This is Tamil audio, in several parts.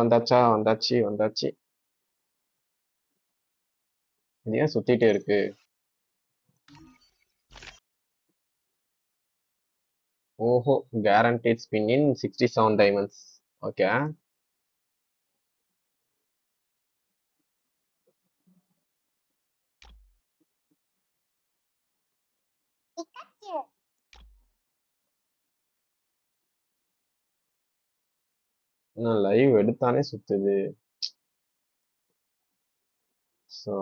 வந்தாச்சா? வந்தாச்சு வந்தாச்சு. இது ஏன் சுத்திட்டே இருக்கு? ஓஹோ guaranteed spin in 67 diamonds. Okay இன்னும் லைவ் எடுத்தானே சுத்துது. ஸோ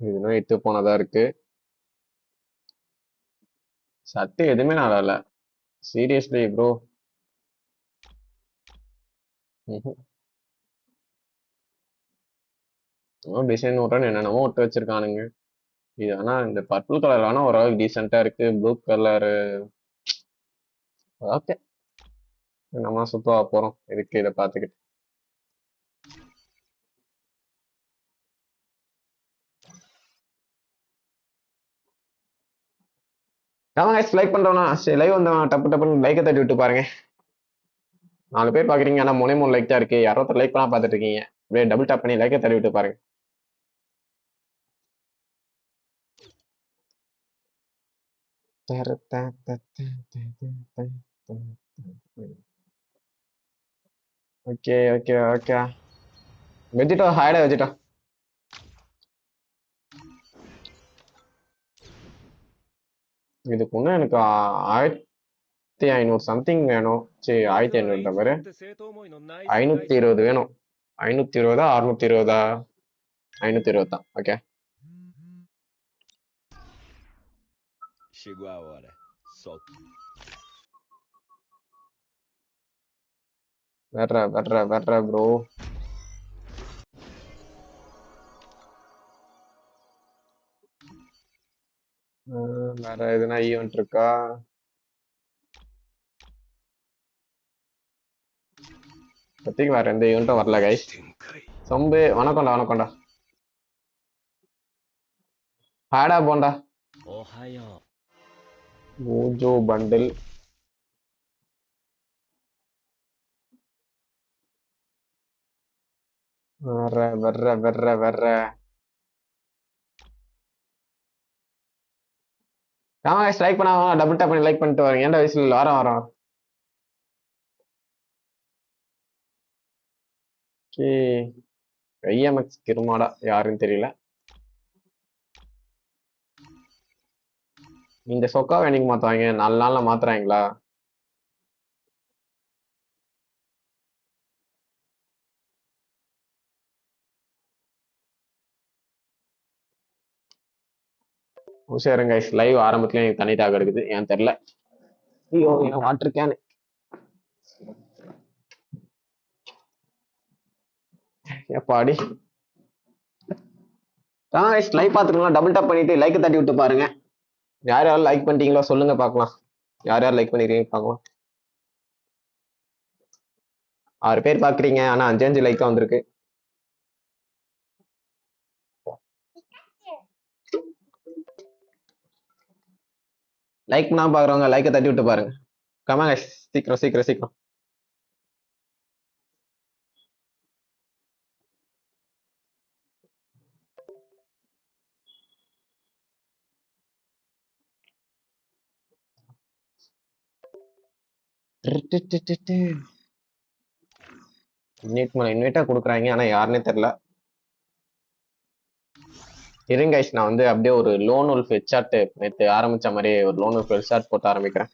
இது இன்னும் எத்து போனதா இருக்கு. சட்டு எதுவுமே நல்லா இல்ல சீரியஸ்லி ப்ரோ டிசைன் விட்றேன்னு என்னென்னமோ ஒட்டு வச்சிருக்கானுங்க. இது ஆனா இந்த பர்பிள் கலர் ஆனா ஓரளவுக்கு டீசெண்டா இருக்கு. ப்ளூ கலரு ஓகே நம்ம சுத்தவா போறோம். இதுக்கு இதை பார்த்துக்கிட்டு. ஆமா கைஸ் லைக் பண்ணுறோம்னா சரி லைவ் வந்தவன்? டப்பு டப்புன்னு லைக்கை தட்டி விட்டு பாருங்க. நாலு பேர் பார்க்குறீங்க ஆனால் மூணே மூணு லைக் தான் இருக்கு. யாரோ லைக் பண்ணால் பார்த்துட்டு இருக்கீங்க அப்படியே டபுள் டாப் பண்ணி லைக்கை தட்டி விட்டு பாருங்க. ஓகே ஓகே ஓகே வெஜிட்டோ ஹாய்டா வெஜிட்டோ இதுக்கு முன்னே எனக்கு ஆயிரத்தி ஐநூறு சம்திங் வேணும். சரி ஆயிரத்தி ஐநூறு தவிர ஐநூத்தி இருபது வேணும். ஐநூத்தி இருபதா அறுநூத்தி இருபதா? ஐநூத்தி இருபது தான் okay Chegou a hora. Solta. Bro வேற எதுனா ஈவென்ட் இருக்கா? இப்போதைக்கு வேற எந்த ஈவெண்ட்டும் வரல கை சொம்பு வணக்கம்டா வணக்கம்டா. ஹாடா போண்டா ஓஜோ பண்டில் வர்ற வர்ற வர்ற வர்ற. ஆமா guys லைக் பண்ணாம டபுள் டேப் பண்ணி லைக் பண்ணிட்டு வரேன் ஏன்டா வயசுல வாரம் வரோம். ஓகே ஐஎம்எக்ஸ் கிருமாடா யாருன்னு தெரியல. இந்த சொக்காவை என்னைக்கு மாத்துவாங்க. நாலு நாள்ல மாத்துறாங்களா? உஷாருங்க கைஸ் லைவ் ஆரம்பத்துல எனக்கு தண்ணி தாக இருக்குது ஏன் தெரியல. ஐயோ என் வாட்டர் கேன் எப்பாடி ஆ கைஸ் லைவ் பார்த்துக்கலாம் டபுள் டாப் பண்ணிட்டு லைக் தட்டி விட்டு பாருங்க. யார் யார் லைக் பண்ணிட்டீங்களோ சொல்லுங்க பார்க்கலாம். யார் யார் லைக் பண்ணிருக்கீங்க பார்க்கலாம். ஆறு பேர் பாக்குறீங்க ஆனா அஞ்சு அஞ்சு லைக் வந்திருக்கு. லைக் நான் பாக்குறவங்க லைக்கை தட்டி விட்டு பாருங்க. கமாங்க சீக்கிரம் சீக்கிரம் சீக்கிரம். இன்வைட் மேல இன்வைட்டா கொடுக்குறாங்க ஆனா யாருன்னே தெரியல இருங்க நான் வந்து அப்படியே ஒரு லோன் உல்ஃப் ஹெட்ஷாட் நேற்று ஆரம்பிச்ச மாதிரி ஒரு லோன் உல்ஃப் ஹெட்ஷாட் போட்டு ஆரம்பிக்கிறேன்.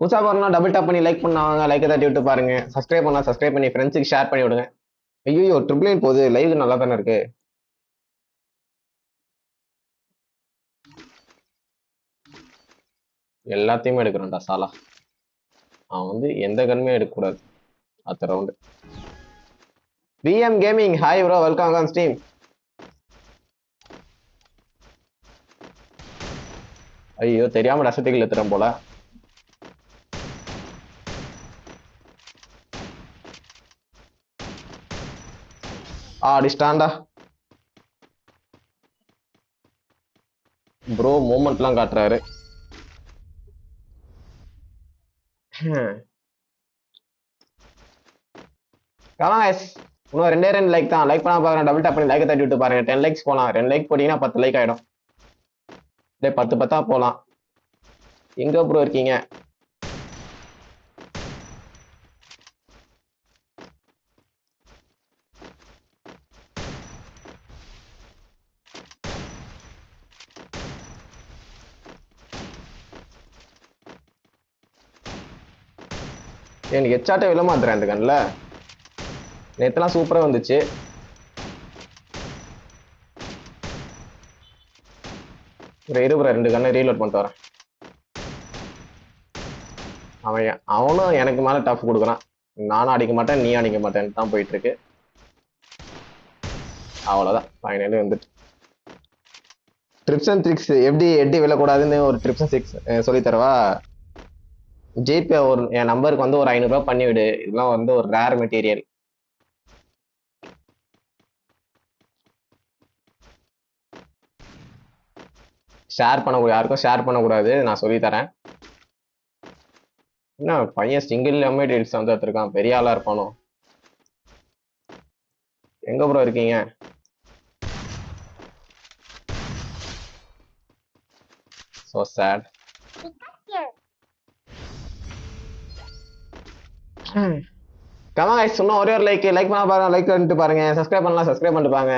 புதுசா பாருங்க டபுள் டாப் பண்ணி லைக் பண்ணாங்க லைக்கை தட்டி விட்டு பாருங்க. சப்ஸ்கிரைப் பண்ணா சப்ஸ்கிரைப் பண்ணி ஃப்ரெண்ட்ஸுக்கு ஷேர் பண்ணி விடுங்க. ஐயோ ட்ரிபிள் நைன் போகுது. லைவ் நல்லா தானே இருக்கு? எல்லாத்தையுமே எடுக்கிறோம்டா சாலா. அவன் வந்து எந்த கன்மே எடுக்கக்கூடாது. அடுத்த round PM gaming hi bro welcome on stream ஐயோ தெரியாம ரசத்துக்கு எத்துறேன் போல. ஆ அடிச்சிட்டான்டா ப்ரோ மூமெண்ட்லாம் காட்டுறாரு. கமாஸ் இன்னும் ரெண்டே ரெண்டு லைக் தான். லைக் பண்ண பாருங்க. டபுள் டேப் பண்ணி லைக் தட்டி விட்டு பாருங்க. டென் லைக்ஸ் போகலாம் ரெண்டு லைக் போட்டீங்கன்னா பத்து லைக் ஆயிடும். டேய் பத்து பத்தா போகலாம் எங்க ப்ரோ இருக்கீங்க? எனக்கு எச்சாட்டே விழ மாத்துறேன் இந்த கண்ணில்? நேற்றுலாம் சூப்பராக வந்துச்சு. ஒரு இருபுற ரெண்டு கண்ணை ரீலோட் பண்ணிட்டு வரேன். அவன் அவனும் எனக்கு மேலே டஃப் கொடுக்குறான். நானும் அடிக்க மாட்டேன் நீ அடிக்க மாட்டேன்னு தான் போயிட்டுருக்கு. அவ்வளோதான் ஃபைனலி வந்துட்டு. ட்ரிப்ஸ் அண்ட் ட்ரிக்ஸ் எப்படி எட்டி விழக்கூடாதுன்னு ஒரு ட்ரிப்ஸ் அண்ட் சிக்ஸ் சொல்லி தரவா? ஜிபே ஒரு என் நம்பருக்கு வந்து ஒரு ஐநூறுரூவா பண்ணி விடு. இதெல்லாம் வந்து ஒரு ரேர் மெட்டீரியல் ஷேர் பண்ண யாருக்கும் ஷேர் பண்ணக்கூடாது. நான் சொல்லி தரேன். என்ன பையன் சிங்கிள் எம்ஐ டீல்ஸ் வந்து எடுத்துருக்கான். பெரிய ஆளா இருப்பானோ? எங்க ப்ரோ இருக்கீங்க? சோ சேட் கமா கைஸ் இன்னும் ஒரே ஒரு லைக் லைக் பண்ண பாருங்க லைக் பண்ணிட்டு பாருங்க. சப்ஸ்கிரைப் பண்ணலாம் சப்ஸ்கிரைப் பண்ணிட்டு பாருங்க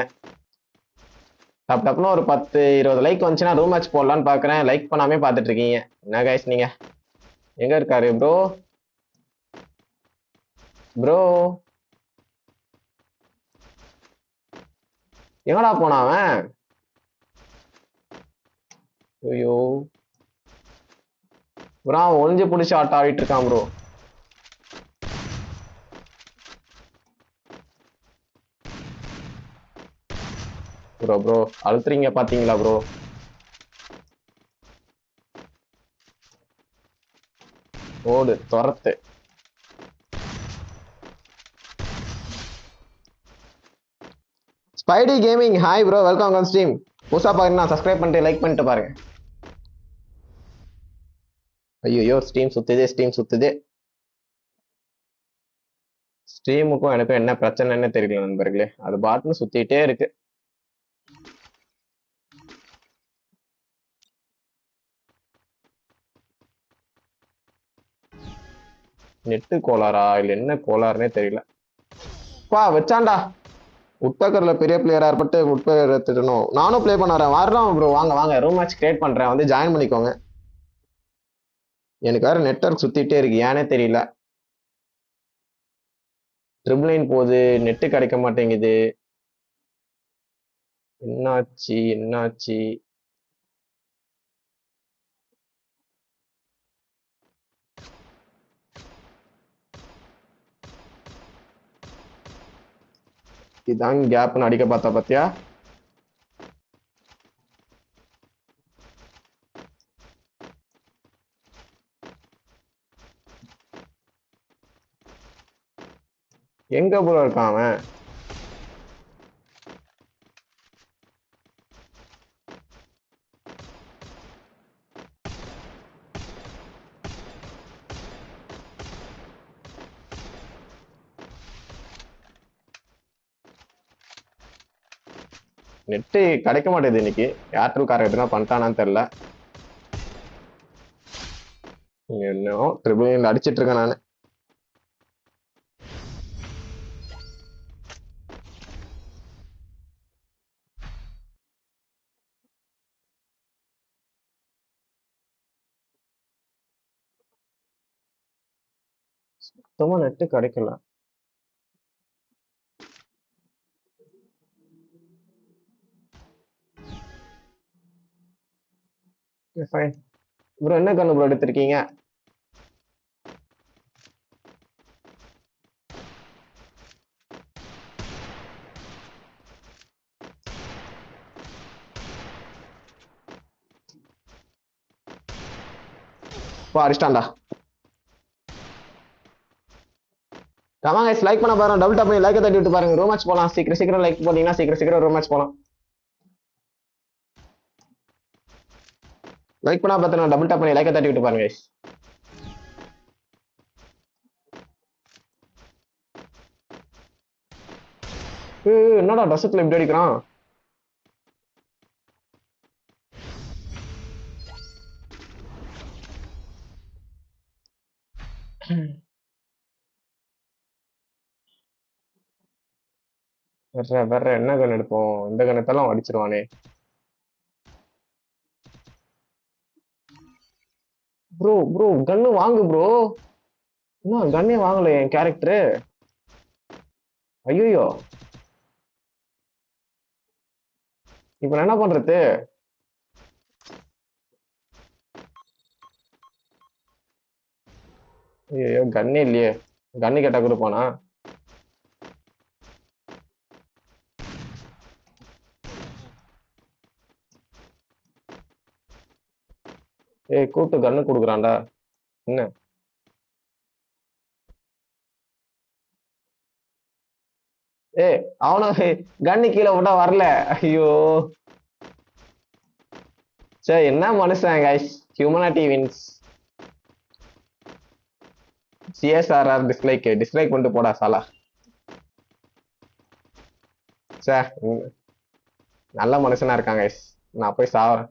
டப் டப்னு ஒரு பத்து இருபது லைக் வந்துச்சுன்னா ரூம் மேட்ச் போடலான்னு பார்க்குறேன் லைக் பண்ணாமே பார்த்துட்டு இருக்கீங்க. என்ன கைஸ் நீங்க? எங்க இருக்காரு ப்ரோ ப்ரோ எங்கடா போனா அவன்? ஐயோ. ப்ரோ அவன் ஒளிஞ்சு பிடிச்சி ஆட்டம் ஆடிட்டு இருக்கான் ப்ரோ ப்ரோ ப்ரோ அழுத்துறீங்க பாத்தீங்களா ப்ரோ ஓடு துரத்து. Spidey gaming hi bro welcome on stream புதுசாக பாருங்கன்னா சப்ஸ்கிரைப் பண்ணிட்டு லைக் பண்ணிட்டு பாருங்க. ஐயோ ஸ்ட்ரீம் சுத்துதே ஸ்ட்ரீம் சுத்துதே. ஸ்ட்ரீமுக்கும் எனக்கும் என்ன பிரச்சனைன்னு தெரியல நண்பர்களே. அது பாட்டுன்னு சுத்திட்டே இருக்கு. நெட்டு கோளாறா இல்ல என்ன கோளாறுனே தெரியல. பா வச்சான்டா. உட்பக்கர்ல பெரிய பிளேயரா இருப்பட்டு உட்பக்கர் எடுத்துட்டணும் நானும் ப்ளே பண்ணுறேன் வரலாம் ப்ரோ வாங்க வாங்க. ரூம் மேட்ச் கிரியேட் பண்ணுறேன் வந்து ஜாயின் பண்ணிக்கோங்க. எனக்கு வேறு நெட்வொர்க் சுற்றிட்டே இருக்கு. ஏனே தெரியல. ட்ரிபிளைன் போகுது. நெட்டு கிடைக்க மாட்டேங்குது. என்னாச்சு? என்னாச்சு? இதான் கேப்னு அடிக்க பார்த்தா பாத்தியா? எங்க போல இருக்கான் அவன்? நெட்டு கிடைக்க மாட்டேது இன்னைக்கு. ஏர்டெல் கார எதுனா பண்ணிட்டானான்னு தெரியல. இன்னும் ட்ரிபிள் அடிச்சிட்டு இருக்கேன் நான். சுத்தமா நெட்டு கிடைக்கல. ஃபைன் ப்ரோ என்ன கண்ணு ப்ரோ எடுத்திருக்கீங்க? வா அடிச்சிட்டான்டா. கமா கைஸ் லைக் பண்ண பாருங்க டபுள் டப் பண்ணி தட்டி விட்டு பாருங்க. ரூம் மேட்ச் சீக்கிரம் சீக்கிரம் லைக் போட்டீங்கன்னா சீக்கிரம் சீக்கிரம் ரூம் போலாம். லைக் பண்ணா பார்த்தா டபுள் டாப் பண்ணி லைக்கை தட்டி விட்டு பாருங்க என்னடா டசத்துல இப்படி அடிக்கிறான்? வர்ற வர்ற என்ன கண் எடுப்போம்? இந்த கணத்தெல்லாம் அடிச்சிருவானே. ப்ரோ ப்ரோ கன்னு வாங்கு ப்ரோ என்ன கன்னே வாங்கல என் கேரக்டரு ஐயோ இப்ப நான் என்ன பண்றது? ஐயோ கன்னே இல்லையே. கன்னு கேட்டா கொடுப்பானா? ஏய் கூட்டு கன்னு கொடுக்குறான்டா. என்ன? ஏய் அவன கன்னு கீழே விட்டா வரல. ஐயோ. சே என்ன மனுஷன் guys humanity wins CSRR dislike dislike பண்ணிட்டு போடா சாலா. சே உம், நல்ல மனுஷனா இருக்காங்க guys. நான் போய் சாவறேன்.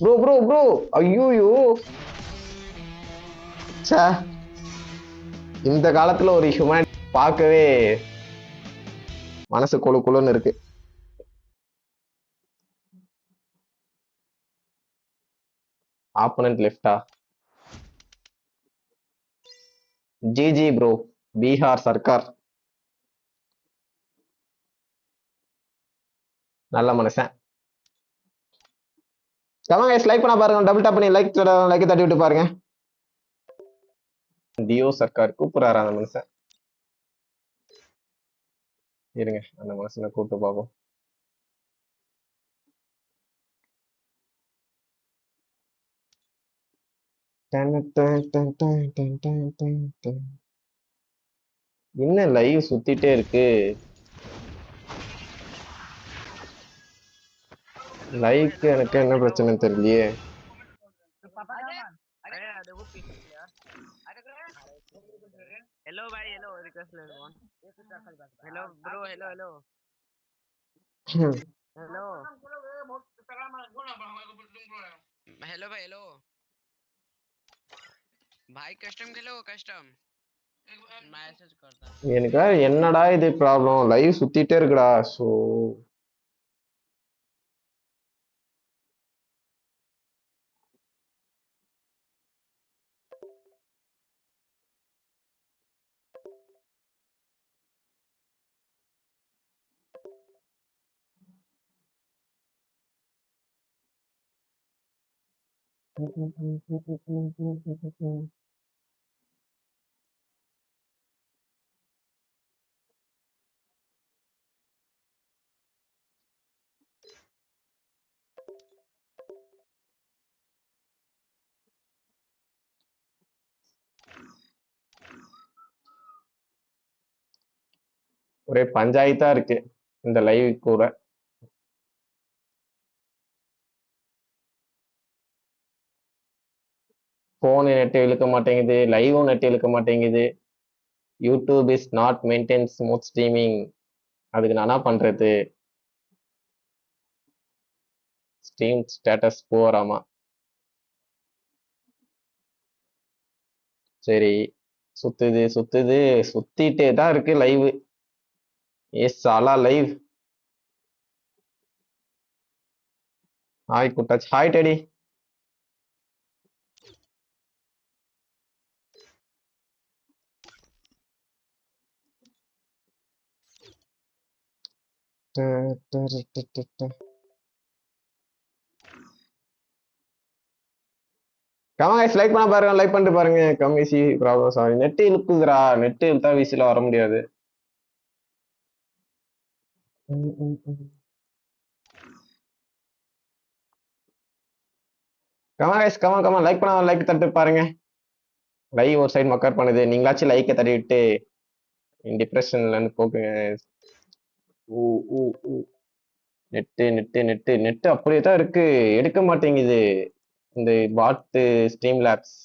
ப்ரோ ப்ரோ ப்ரோ ஐயோயோ. சே இந்த காலத்துல ஒரு ஹியூமன் பார்க்கவே மனசு குழு குழுன்னு இருக்கு. ஆப்பனண்ட் லெஃப்டா ஜிஜி ப்ரோ பீகார் சர்க்கார் நல்ல மனுஷன். கமாங்க லைக் பண்ண பாருங்க. டபுள் டாப் பண்ணி லைக் லைக் தட்டி விட்டு பாருங்க. டியோ சர்க்கார் கூப்பிடுறாரு அந்த மனுஷன். இருங்க அந்த மனுஷனை கூப்பிட்டு பார்ப்போம். என்ன லைவ் சுத்திட்டே இருக்கு? லைவ்க்கு எனக்கு என்ன பிரச்சனை தெரியலையே अरे देखो पीछे यार हेलो भाई हेलो रिक्वेस्ट ले लो hello bro hello hello hello hello भाई हेलो भाई कस्टम खेलो कस्टम मैसेज करता எனக்கு வேற என்னடா இது ப்ராப்ளம் லைவ் சுத்திட்டே இருக்குடா ஸோ ஒரே பஞ்சாயத்தா இருக்கு இந்த லைவ் கூட. ஃபோனு நெட் இழுக்க மாட்டேங்குது லைவும் நெட் இழுக்க மாட்டேங்குது. YouTube is not maintain smooth streaming அதுக்கு நான் என்ன பண்றது? ஸ்ட்ரீம் ஸ்டேட்டஸ் போகிறாமா சரி சுத்துது சுத்துது சுத்திட்டே தான் இருக்கு லைவ் எஸ் அலா லைவ் ஹாய் குட்டாச். ஹாய் டெடி கமாய்ஸ் லைக் பண்ண பாருங்க லைக் பண்ணிட்டு பாருங்க. கம்மிசி ப்ராப்ளம் சாரி நெட் இழுக்குதுடா. நெட் இழுத்தா வீசில வர முடியாது. ம். கமா கமா லைக் பண்ண லைக் தட்டு பாருங்க. லைவ் ஒரு சைடு மக்கர் பண்ணுது. நீங்களாச்சும் லைக்கை தட்டி விட்டு டிப்ரெஷன்ல இருந்து போக்குங்க ஊ ஊ ஊ. Net net net. நெட்டு அப்படியே தான் இருக்கு. எடுக்க மாட்டேங்குது. இந்த பாட்டு ஸ்ட்ரீம் லேப்ஸ்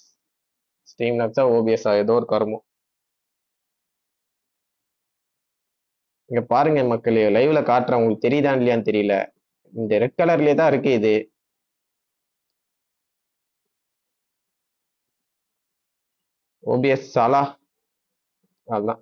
ஸ்ட்ரீம் லேப்ஸா ஓபிஎஸ்ஸா ஏதோ ஒரு கருமம். இங்க பாருங்க மக்களே லைவ்ல காட்டுறேன். உங்களுக்கு தெரியுதா இல்லையான்னு தெரியல. இந்த ரெட் கலர்லயே தான் இருக்கு இது. ஓபிஎஸ் சாலா. அதுதான்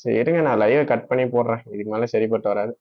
சரி இருங்க நான் லைவை கட் பண்ணி போடுறேன். இதுக்கு மேல சரிப்பட்டு வராது.